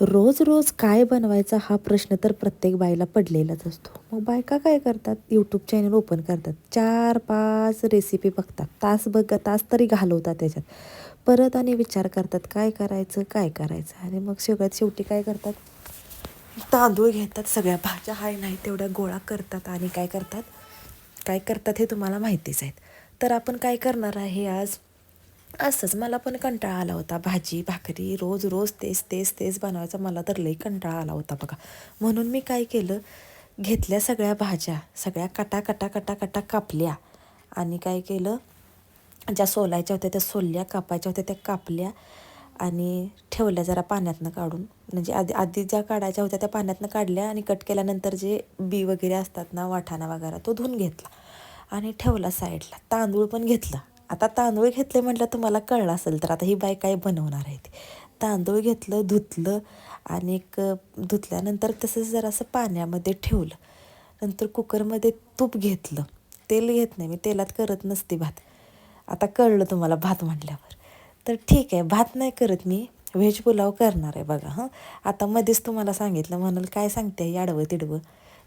रोज रोज काय बनवायचा हा प्रश्न तर प्रत्येक बाईला पडलेलाच असतो. मग बायका काय करतात? यूट्यूब चॅनल ओपन करतात. चार पाच रेसिपी बघतात. तास बघ तास तरी घालवतात त्याच्यात. परत आणि विचार करतात काय करायचं? काय करायचं? आणि मग सगळ्यात शेवटी काय करतात? तांदूळ घेतात. सगळ्या भाज्या हाय नाही तेवढ्या गोळा करतात आणि काय करतात? काय करतात हे तुम्हाला माहितीच आहेत. तर आपण काय करणार आहे आज? असंच मला पण कंटाळा आला होता. भाजी भाकरी रोज रोज तेच तेच तेच बनवायचा मला तर लई कंटाळा आला होता बघा. म्हणून मी काय केलं घेतल्या सगळ्या भाज्या सगळ्या कटा कटा कटा कटा कापल्या. आणि काय केलं ज्या सोलायच्या होत्या त्या सोलल्या कापायच्या होत्या त्या कापल्या आणि ठेवल्या जरा पाण्यातनं काढून. म्हणजे आधी आधी ज्या काढायच्या होत्या त्या पाण्यातनं काढल्या आणि कट केल्यानंतर जे बी वगैरे असतात ना वाटाणा वगैरे तो धुवून घेतला. आणि ठेवला साईडला. तांदूळ पण घेतला. आता तांदूळ घेतले म्हटलं तुम्हाला कळलं असेल तर आता ही बाय काय बनवणार आहे ते. तांदूळ घेतलं धुतलं आणि एक धुतल्यानंतर तसंच जरासं पाण्यामध्ये ठेवलं. नंतर कुकरमध्ये तूप घेतलं. तेल घेत नाही मी तेलात करत नसते भात. आता कळलं तुम्हाला भात म्हटल्यावर. तर ठीक आहे भात नाही करत मी. व्हेज पुलाव करणार आहे बघा हां. आता मध्येच तुम्हाला सांगितलं म्हणाल काय सांगते याडवं तिडवं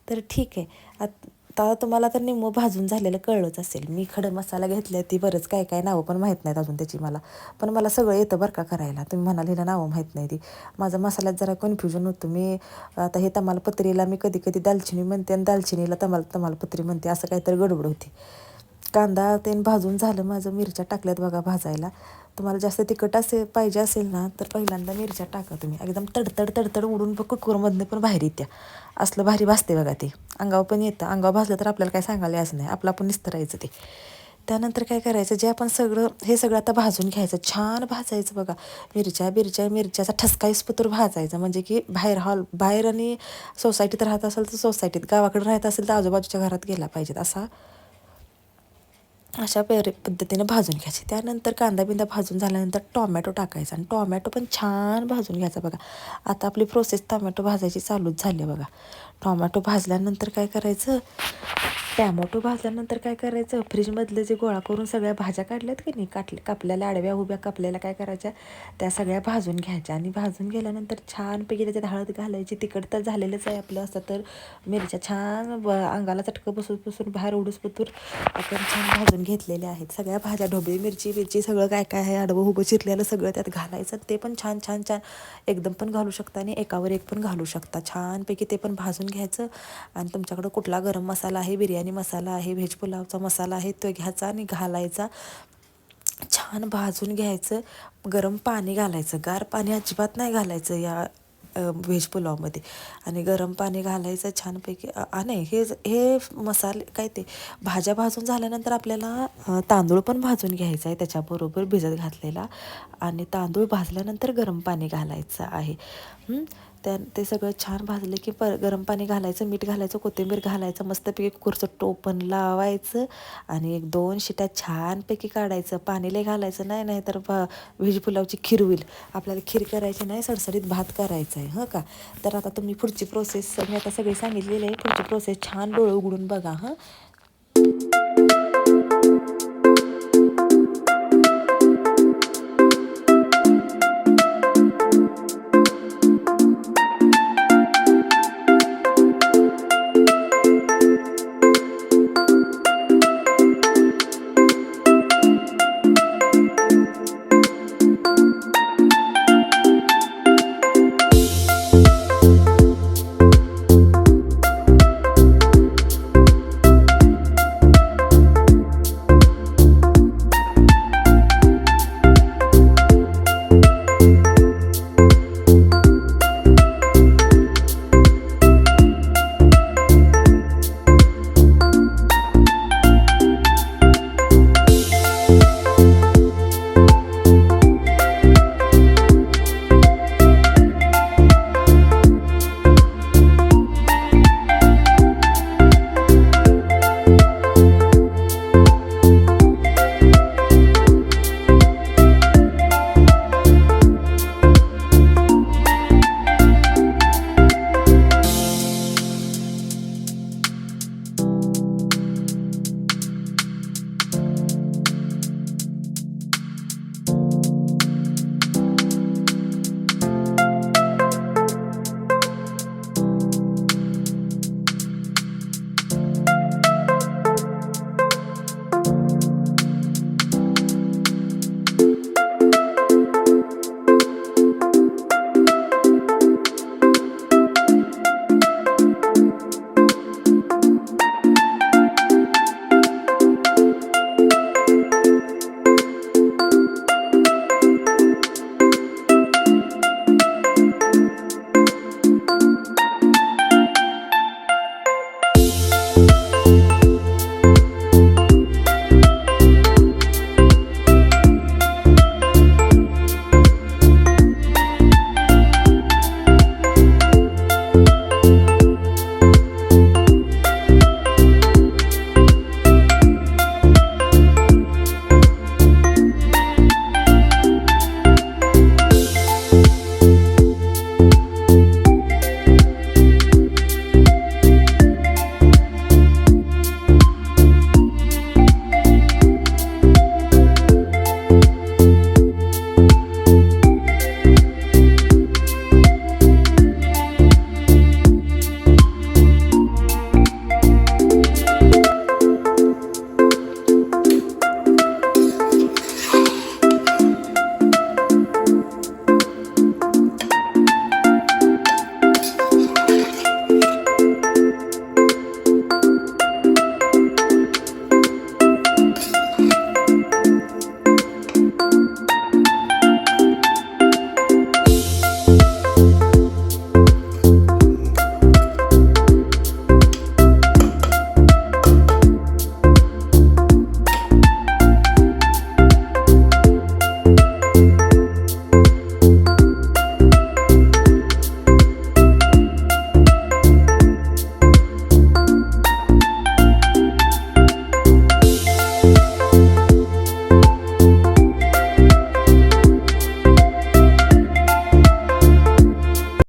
तर ठीक आहे. आता आता तुम्हाला तर निम्मं भाजून झालेलं कळलंच असेल. मी खडं मसाला घेतल्या ती बरंच काय काय नावं पण माहीत नाहीत अजून त्याची मला. पण मला सगळं येतं बरं का करायला. तुम्ही म्हणाल हिला नावं माहीत नाही ती माझं मसाल्यात जरा कन्फ्युजन होतं. मी आता हे तमालपत्रीला मी कधी कधी दालचिनी म्हणते आणि दालचिनीला तमाल तमालपत्री म्हणते. असं काहीतरी गडबड होती. कांदा ते भाजून झालं माझं मिरच्या टाकल्यात बघा भाजायला. तुम्हाला जास्त तिखट असे पाहिजे असेल ना तर पहिल्यांदा मिरच्या टाका तुम्ही. एकदम तडतड तडतड उडून बघ कुकरमधनं पण बाहेर येत्या. असलं भारी भाजते बघा ते. अंगावर पण येतं. अंगावर भाजलं तर आपल्याला काय सांगायला असं नाही. आपलं आपण निस्तरायचं ते. त्यानंतर काय करायचं? जे आपण सगळं हे सगळं आता भाजून घ्यायचं. छान भाजायचं बघा. मिरच्या बिरच्या मिरच्याचा ठसका पतूर भाजायचा. म्हणजे की बाहेर हॉल बाहेर आणि सोसायटीत राहत असेल तर सोसायटीत गावाकडे राहत असेल तर आजूबाजूच्या घरात गेला पाहिजेत. असा अशा पेरे पद्धतीनं भाजून घ्यायचे. त्यानंतर कांदा बिंदा भाजून झाल्यानंतर टॉमॅटो टाकायचा आणि टॉमॅटो पण छान भाजून घ्यायचा बघा. आता आपली प्रोसेस टॉमॅटो भाजायची चालूच झाली बघा. टॉमॅटो भाजल्यानंतर काय करायचं? टॅमॅटो भाजल्यानंतर काय करायचं? फ्रीजमधले जे गोळा करून सगळ्या भाज्या काढल्यात की नाही? काटले कापलेल्या आडव्या उभ्या कापलेल्या काय करायच्या? त्या सगळ्या भाजून घ्यायच्या आणि भाजून गेल्यानंतर छानपैकी त्याच्यात हळद घालायची. तिखट तर झालेलंच आहे आपलं असं तर मिरच्या छान अंगाला चटकं बसून बसून बाहेर उडूस पुतूर आपण छान भाजून घेतलेल्या आहेत. सगळ्या भाज्या ढोबळी मिरची मिरची सगळं काय काय आहे? आडवं उभं चिरलेलं सगळं त्यात घालायचं. ते पण छान छान छान एकदम पण घालू शकता आणि एकावर एक पण घालू शकता. छानपैकी ते पण भाजून घ्यायचं. आणि तुमच्याकडं कुठला गरम मसाला आहे बिर्याणी बिर्याणी मसाला आहे व्हेज पुलावचा मसाला आहे तो घ्यायचा आणि घालायचा. छान भाजून घ्यायचं गरम पाणी घालायचं. गार पाणी अजिबात नाही घालायचं या व्हेज पुलावमध्ये आणि गरम पाणी घालायचं छानपैकी. नाही हे हे मसाले काय ते भाज्या भाजून झाल्यानंतर आपल्याला तांदूळ पण भाजून घ्यायचा आहे त्याच्याबरोबर भिजत घातलेला. आणि तांदूळ भाजल्यानंतर गरम पाणी घालायचं आहे. त्या ते सगळं छान भाजलं की पर गरम पाणी घालायचं मीठ घालायचं कोथिंबीर घालायचं मस्तपैकी कुकरचं टोपण लावायचं आणि एक दोन शिट्या छानपैकी काढायचं. पाणी लय घालायचं नाही नाही तर व्हेज पुलावची खीर होईल. आपल्याला खीर करायची नाही सडसडीत भात करायचा आहे हं का? तर आता तुम्ही पुढची प्रोसेस मी आता सगळी सांगितलेली आहे पुढची प्रोसेस छान डोळे उघडून बघा हां?